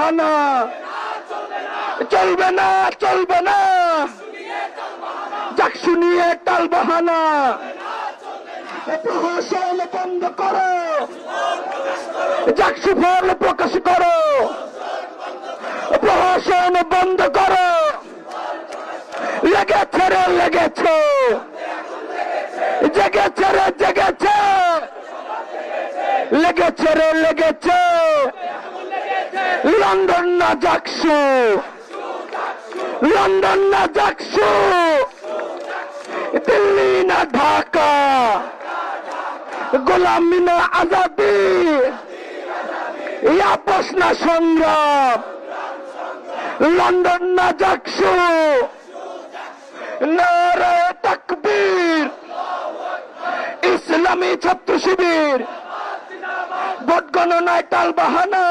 বাহানা চলবে না চলবে না। চাকসু নিয়ে টাল বাহানা। বন্ধ করো। চাকসু ফল প্রকাশ করো। প্রহসন বন্ধ করো। লেগেছে রে, লেগেছে। জেগেছে রে, জেগেছে। লেগেছে রে, লেগেছে। লন্ডন না জাকসু লন্ডন না জাকসু দিল্লি না ঢাকা গোলামি না আজাদি আপস না সংগ্রাম লন্ডন না জাকসু নারে তাকবীর ইসলামী ছাত্র শিবির ভোট গণনায় টাল বাহানা